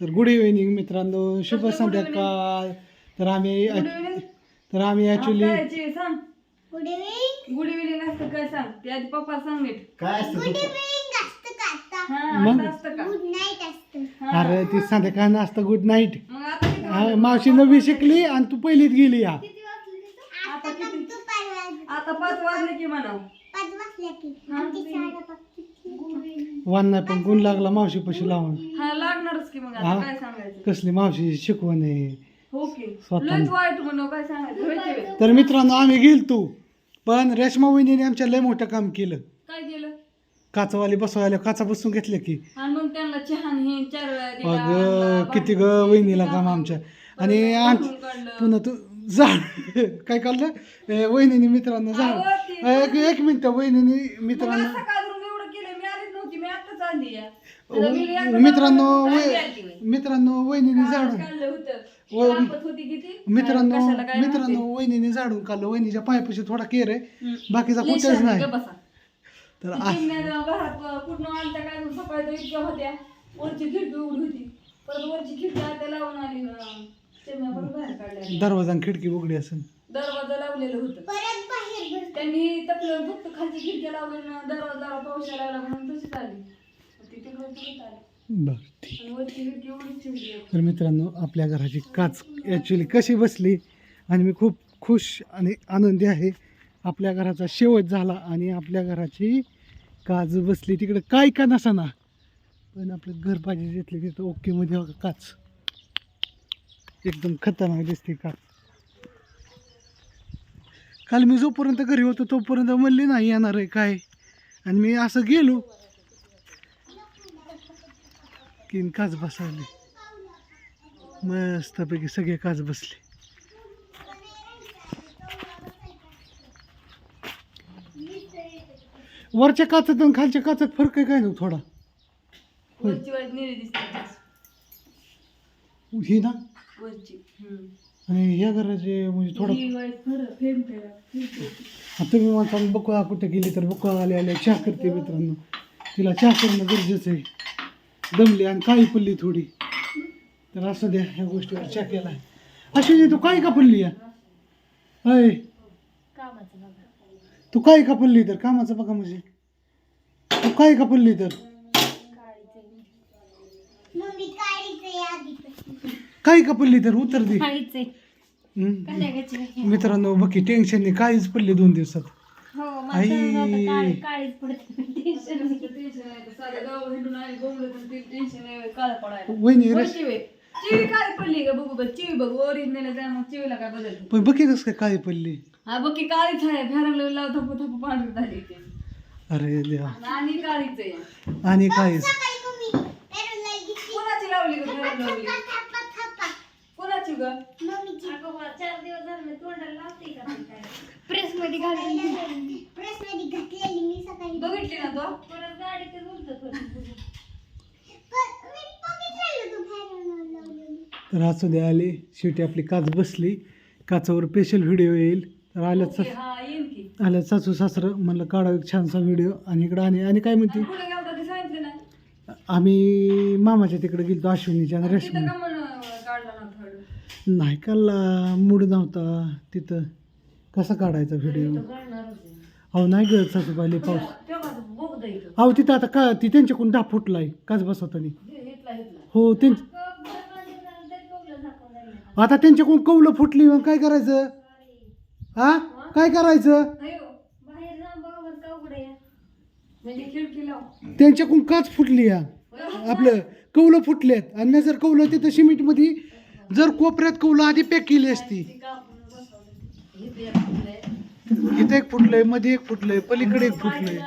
तर good evening मित्रांनो शुभ संध्याकाळ. तर आम्ही तर आम्ही सांग गुड इव्हिनिंग. असतं काय सांग. ते आधी पप्पा सांग नीट. काय असतं तू हा मग? आता असतं. का अरे ती संध्याकाळ असतं गुड नाईट. मग आता किती मावशी नवी शिकली आणि तू पहिलीत गेली या आता किती पाच वाजले की. पण गुण लागला मावशी पशी लावून. हा लागणारच की मग हा. आता काय सांगायचं? कसली मावशी शिकवण आहे? हो की. स्वतः. लयच वाईट म्हणून काय सांगायचं? होय की? तर मित्रांनो आम्ही गेलतो पण रेशमा वहिनीने आमच्या लय मोठं काम केलं. काय केलं? काचवाली बसवायला काचा बसून घेतल्या की. आणि मग त्यांना चहा आणि हे चार वेळा दिला, अग आणला, किती ग वहिनीला काम आमच्या. आणि काढून आम- काढलं. पुन्हा तू झाड. काय काढलं? वहिनीने मित्रांनो झाड. एक एक मिनिट वहिनीने मित्रांनो. मित्रांनो. मित्रांनो वहिनीने झाडून. मित्रांनो मित्रांनो? वहिनीने झाडून काढलं. वहिनीच्या पायापाशी थोडा केर आहे. बाकीचा कुठेच नाही. तर पूर्ण चिमण्या बाहेर काढल्या दरवाजा आणि खिडकी उघडी असेल. दरवाजा लावलेलं होतं. त्यांनी तपलं फक्त खालची खिडकी लावली ना दरवाजा पाऊस लागला म्हणून तशीच आली. ती तिकडे तिकडे आली. बरं ठीक. आणि वरची खिडकी उघडीच ठेवली आहे. तर मित्रांनो आपल्या घराची काच ॲक्च्युली कशी बसली आणि मी खूप खुश आणि आनंदी आहे. आपल्या घराचा शेवट झाला आणि आपल्या घराची काच बसली. तिकडे काय का नसाना पण आपलं घर पाहिजे घेतले तिथं ओकेमध्ये बघा काच. एकदम खतरनाक दिसते काच काल मी जोपर्यंत घरी होतो तोपर्यंत म्हणली नाही येणार आहे काय? आणि मी असं गेलो की काच बसवली. मस्तपैकी सगळे काच बसले. वरच्या काचात आणि खालच्या काचात फरक आहे काय ना थोडा. ही ना? वरची. आणि या घराचे म्हणजे थोडं ही वाईट. आता बकुळा कुठे गेली तर बकुळा आले आले चहा करते मित्रांनो. तिला चहा करणं गरजेचं आहे. दमली आणि काळी पडली थोडी. तर असं द्या ह्या गोष्टीवर चहा केला. अश्विनी तू काय का पडली या? अय. तू काय का पडली तर? कामाचं बघा म्हणजे. तू काय का पडली तर? काय का पडली तर उत्तर दे. हम्म. मित्रांनो बघी टेन्शनने काळीच पडली दोन दिवसात. टेन्शन टेन्शन वहिनी रस चिवे. काय पडली का बघू बघ चिवी बघ ओरिजिनल आहे त्या मग चिवीला काय बदल पण बघी कस काय काळी पडली. हा बघ की काळीच आहे. फॅरन लाव थपू थपू पांढरी झाली ते. अरे देवा. आणि काळीच आहे. आणि काळीच. कोणाची लावली? ग. कोणाची ग प्रेस मध्ये घालून बघितली ना तो? तर असू दे आली. शेवटी आपली काच बसली. काचावर स्पेशल व्हिडिओ येईल. तर आल्याच ओके, हा येईन की. आल्यात सासू सासरं म्हणलं काढा एक छानसा व्हिडिओ आणि इकडं आणि आणि काय म्हणते? आणि कुठे गेलता ते सांगितलं ना? आम्ही मामाच्या तिकडे गेलो अश्विनीच्या आणि तिथं रेशमी. का म्हण काढला ना थर्ड नाही काढला मूड नव्हता तिथं. कसा काढायचा व्हिडिओ अहो नाही गं सासूबाईले पाऊस. अहो तिथं आता का ती त्यांच्याकडून डाप फुटलाय. काच बसवताना. हे- हेतला हेतला. हो त्यां आता त्यांच्याकडून कौलं फुटली मग काय करायचं? हा? काय करायचं? हो. म्हणजे खिडकी लाव. त्यांच्याकडून काच फुटली या. आपलं कौलं फुटलेत. आणि जर कौलं तिथं सिमेंटमध्ये जर कोपऱ्यात कौलं आधी पॅक केली असती. इथं एक फुटलंयमध्ये एक फुटलंय पलीकडे एक फुटलंय.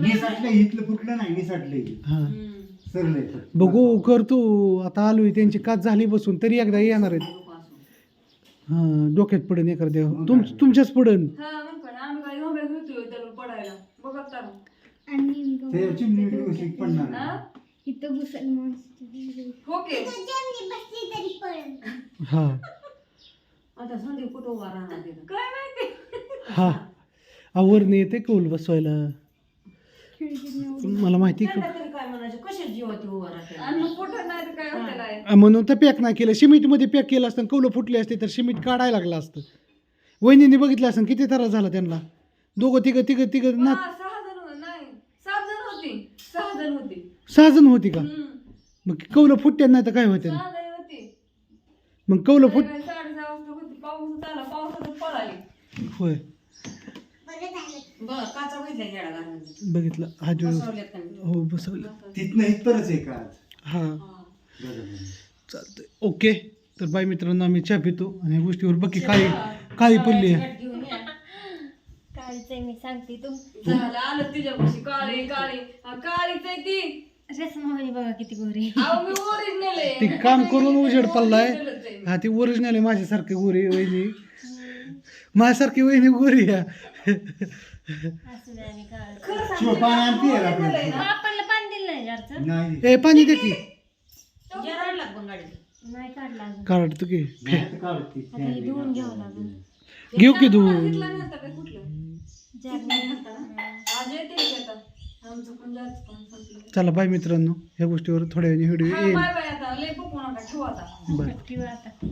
निसटलं इथलं फुटलं नाही निसटलं हा. सरले. बघू करतो. आता आलोय त्यांची काच झाली बसून तरी एकदा येणार आहेत. हा डोक्यात पडेन एखाद्या तुम तुमच्याच पडन. हा पडायला. बघा तर आणि ते चिमणी व्यवस्थित पडणार. नाही. हा इथं घुसल माणूस हो की हा. आता संदीप कुठं उभा राहणार तिथं? काय माहिती? हा. आवरणे येते कौल बसवायला? मला माहिती का? त्यांना तरी काय म्हणायचं? त्यांचं कसे जीवात उभं राहते आणि मग पोटात नाही तर काय होतं काय? अं, म्हणून तर पॅक नाही केलं. सिमेंटमध्ये पॅक केलं असतं कौलं फुटले असते तर सिमेंट काढायला लागलं असतं. वहिनीने बघितलं असतं किती त्रास झाला त्यांना. दोघं तिघं तिघं तिघं ना सहा जण नाही सात जण होती. सहा जण होती. सहा जण होती का. मग कौलं फुटते नाही तर काय होते. मग कौलं फुट होय. बघितलं हा जो बसवल्यात का नाही? हो बसवलं तिथनं इथपर्यंत आहे का हा. चालतंय. ओके. तर बाय मित्रांनो आम्ही चहा पितो आणि या गोष्टीवर बघी काही काही पडली आहे. काळीच मी सांगते तुम झालं आलं तिच्यापाशी काळी काळी. काळीच आहे ती. रेशमा म्हणजे बघा किती गोरी अहो मी ओरिजिनल आहे. ती काम करून उजेड पडलाय. हा ती ओरिजिनल आहे माझ्यासारखी गोरी वहिनी. माझ्यासारखी वहिनी गोरी आहे. असू द्या आणि काळ खरं सांगते, शिव, पाणी आणते याला original आहे ना. आपल्याला पाणी दिलं नाही जारचं नाही. ए पाणी दे की. नाही काढला अजून. काढतो की. नाही तर काढते. आता घ्यावं लागेल. घेऊ की धू चला बाय मित्रांनो ह्या गोष्टीवर थोड्या वेळाने व्हिडिओ हा, येईल. बाय बाय आता लय बघू नका ठेवू आता. बरं. ठेवा आता.